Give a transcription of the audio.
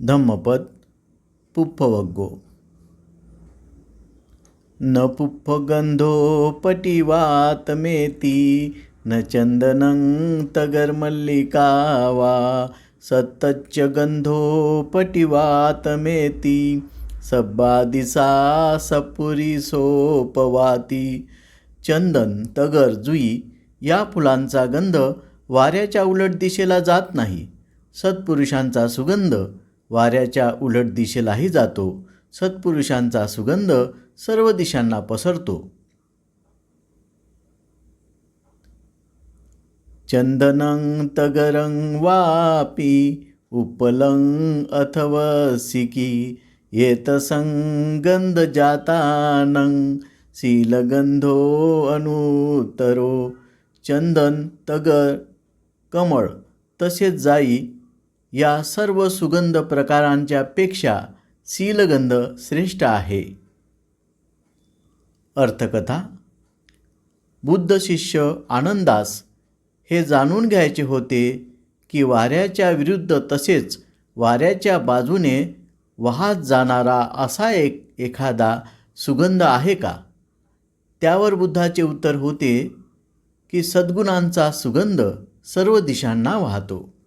धम्मपद पुप्पवग्गो। न पुप्पगन्धोपटिवातमेति न चन्दनं तगर्मल्लिका वा सत्तच्च गन्धोपटिवातमेति सब्बादिसा सपुरीसोपवाती चंदन तगर जुई या फुलांचा गंध वाऱ्याच्या उलट दिशेला जात नाही सत्पुरुषांचा सुगंध वाऱ्याच्या उलट दिशेलाही जातो. सत्पुरुषांचा सुगंध सर्व दिशांना पसरतो. चंदनं तगरं वापी उपलं अथवसिकी येतसंगंधजातानं शीलगंधो अनुतरो चंदन तगर कमळ तसेच जाई या सर्व सुगंध प्रकारांच्या पेक्षा सीलगंध श्रेष्ठ आहे. अर्थकथा बुद्ध शिष्य आनंदास हे जाणून घ्यायचे होते की वाऱ्याच्या विरुद्ध तसेच वाऱ्याच्या बाजूने वाहत जाणारा असा एक एखादा सुगंध आहे का? त्यावर बुद्धाचे उत्तर होते की सद्गुणांचा सुगंध सर्व दिशांना वाहतो.